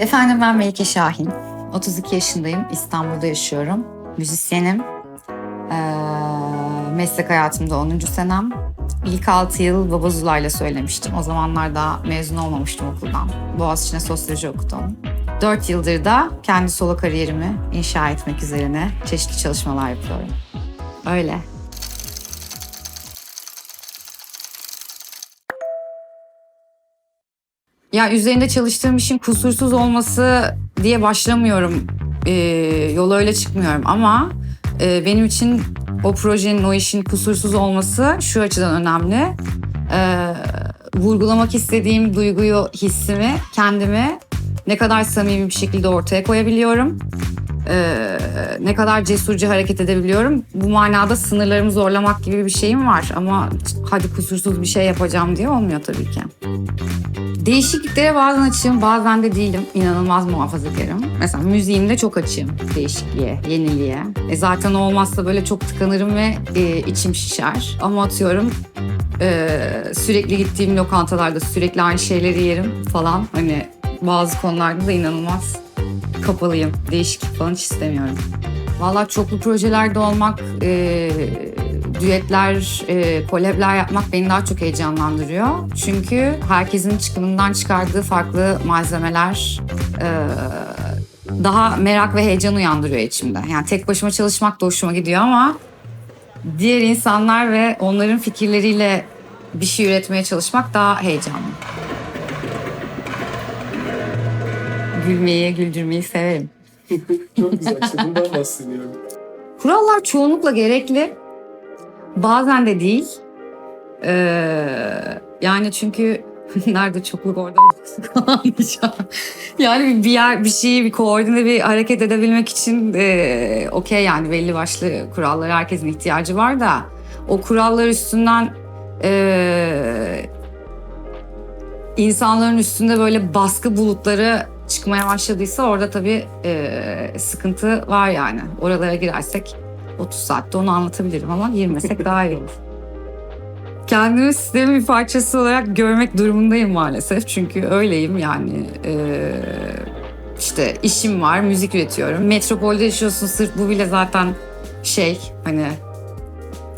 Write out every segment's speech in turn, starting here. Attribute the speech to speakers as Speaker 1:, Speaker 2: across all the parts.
Speaker 1: Efendim ben Melike Şahin. 32 yaşındayım. İstanbul'da yaşıyorum. Müzisyenim. Ee, meslek hayatımda 10. senem. İlk 6 yıl Baba Zula'yla söylemiştim. O zamanlar daha mezun olmamıştım okuldan. Boğaziçi'ne sosyoloji okudum. 4 yıldır da kendi solo kariyerimi inşa etmek üzerine çeşitli çalışmalar yapıyorum. Öyle. Ya üzerinde çalıştığım işin kusursuz olması diye başlamıyorum. Ee, yola öyle çıkmıyorum ama e, benim için o projenin, o işin kusursuz olması şu açıdan önemli. Ee, vurgulamak istediğim duyguyu, hissimi, kendimi ne kadar samimi bir şekilde ortaya koyabiliyorum. Ee, ne kadar cesurca hareket edebiliyorum. Bu manada sınırlarımı zorlamak gibi bir şeyim var. Ama hadi kusursuz bir şey yapacağım diye olmuyor tabii ki. Değişikliklere bazen açığım, bazen de değilim. İnanılmaz muhafazakarım. Mesela müziğimde çok açığım değişikliğe, yeniliğe. E zaten olmazsa böyle çok tıkanırım ve e, içim şişer. Ama atıyorum e, sürekli gittiğim lokantalarda sürekli aynı şeyleri yerim falan. Hani bazı konularda da inanılmaz kapalıyım. Değişiklik falan hiç istemiyorum. Vallahi çoklu projelerde olmak, e, düetler, e, kolabler yapmak beni daha çok heyecanlandırıyor. Çünkü herkesin çıkımından çıkardığı farklı malzemeler e, daha merak ve heyecan uyandırıyor içimde. Yani tek başıma çalışmak da hoşuma gidiyor ama diğer insanlar ve onların fikirleriyle bir şey üretmeye çalışmak daha heyecanlı. Gülmeyi, güldürmeyi severim.
Speaker 2: Çok güzel işte bundan bahsediyorum.
Speaker 1: Kurallar çoğunlukla gerekli. Bazen de değil. Ee, yani çünkü nerede çokluk orada. Yani bir yer, bir şeyi, bir koordine bir hareket edebilmek için e, okey yani belli başlı kurallara herkesin ihtiyacı var da o kurallar üstünden e, insanların üstünde böyle baskı bulutları çıkmaya başladıysa orada tabii e, sıkıntı var yani. Oralara girersek 30 saatte onu anlatabilirim ama girmesek daha iyi olur. Kendimi sistemin bir parçası olarak görmek durumundayım maalesef. Çünkü öyleyim yani. e, işte işim var, müzik üretiyorum. Metropolde yaşıyorsun sırf bu bile zaten şey hani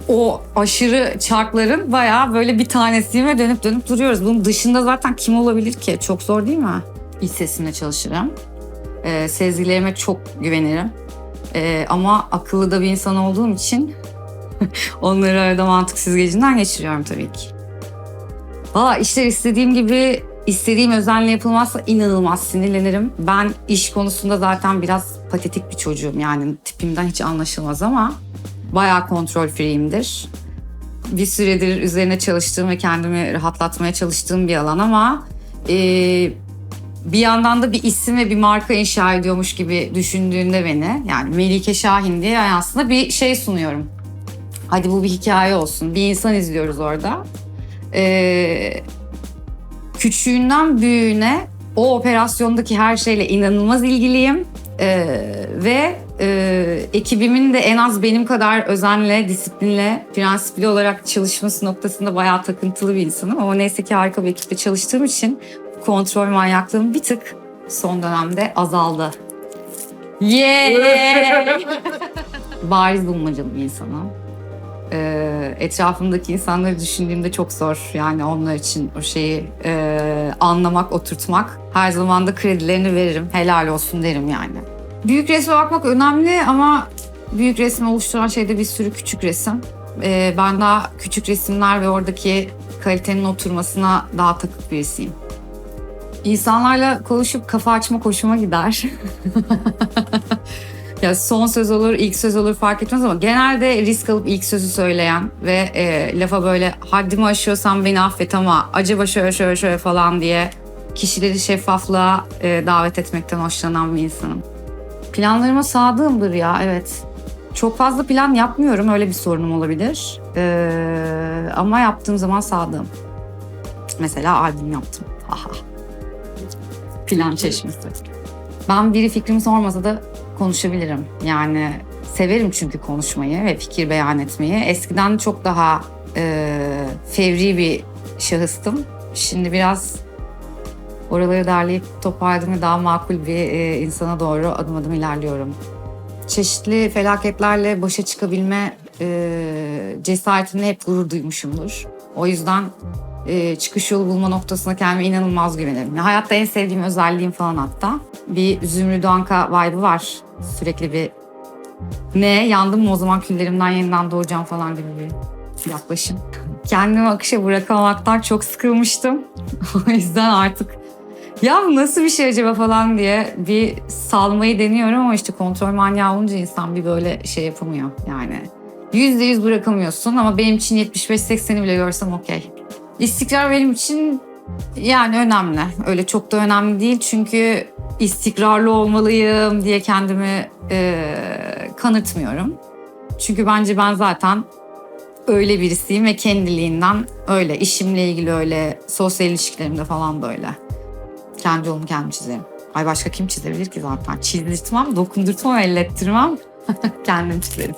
Speaker 1: o aşırı çarkların bayağı böyle bir tanesiyim ve dönüp dönüp duruyoruz. Bunun dışında zaten kim olabilir ki? Çok zor değil mi? İç sesimle çalışırım. Ee, sezgilerime çok güvenirim. Ee, ama akıllı da bir insan olduğum için onları arada mantık süzgecinden geçiriyorum tabii ki. Valla işler istediğim gibi istediğim özenle yapılmazsa inanılmaz sinirlenirim. Ben iş konusunda zaten biraz patetik bir çocuğum yani tipimden hiç anlaşılmaz ama bayağı kontrol free'imdir. Bir süredir üzerine çalıştığım ve kendimi rahatlatmaya çalıştığım bir alan ama e, bir yandan da bir isim ve bir marka inşa ediyormuş gibi düşündüğünde beni yani Melike Şahin diye yani aslında bir şey sunuyorum. Hadi bu bir hikaye olsun. Bir insan izliyoruz orada. Ee, küçüğünden büyüğüne o operasyondaki her şeyle inanılmaz ilgiliyim. Ee, ve e, ekibimin de en az benim kadar özenle, disiplinle, prensipli olarak çalışması noktasında bayağı takıntılı bir insanım. Ama neyse ki harika bir ekiple çalıştığım için kontrol manyaklığım bir tık son dönemde azaldı. Yeah! Bariz bulmacalı bir insanım. Ee, etrafımdaki insanları düşündüğümde çok zor. Yani onlar için o şeyi e, anlamak, oturtmak. Her zaman da kredilerini veririm. Helal olsun derim yani. Büyük resme bakmak önemli ama büyük resmi oluşturan şeyde bir sürü küçük resim. Ee, ben daha küçük resimler ve oradaki kalitenin oturmasına daha takık birisiyim. İnsanlarla konuşup kafa açma hoşuma gider. ya son söz olur, ilk söz olur fark etmez ama genelde risk alıp ilk sözü söyleyen ve e, lafa böyle haddimi aşıyorsam beni affet ama acaba şöyle şöyle şöyle falan diye kişileri şeffaflığa e, davet etmekten hoşlanan bir insanım. Planlarıma sadığımdır ya evet. Çok fazla plan yapmıyorum öyle bir sorunum olabilir. Ee, ama yaptığım zaman sadığım. Mesela albüm yaptım. Plan çeşmesi. Ben biri fikrimi sormasa da konuşabilirim. Yani severim çünkü konuşmayı ve fikir beyan etmeyi. Eskiden çok daha e, fevri bir şahıstım. Şimdi biraz Oraları derleyip toparladım ve daha makul bir e, insana doğru adım adım ilerliyorum. Çeşitli felaketlerle başa çıkabilme e, cesaretine hep gurur duymuşumdur. O yüzden e, çıkış yolu bulma noktasına kendime inanılmaz güvenirim. Ya, hayatta en sevdiğim özelliğim falan hatta. Bir Zümrüt Anka vibe'ı var. Sürekli bir ne yandım mı o zaman küllerimden yeniden doğacağım falan gibi bir yaklaşım. Kendimi akışa bırakamaktan çok sıkılmıştım. o yüzden artık ya nasıl bir şey acaba falan diye bir salmayı deniyorum ama işte kontrol manyağı olunca insan bir böyle şey yapamıyor yani. Yüzde yüz bırakamıyorsun ama benim için 75-80'i bile görsem okey. İstikrar benim için yani önemli. Öyle çok da önemli değil çünkü istikrarlı olmalıyım diye kendimi e, kanıtmıyorum. Çünkü bence ben zaten öyle birisiyim ve kendiliğinden öyle. işimle ilgili öyle, sosyal ilişkilerimde falan da öyle. Kendi yolumu kendim çizerim. Ay başka kim çizebilir ki zaten? Çizdirtmem, dokundurtmam, ellettirmem. kendim çizerim.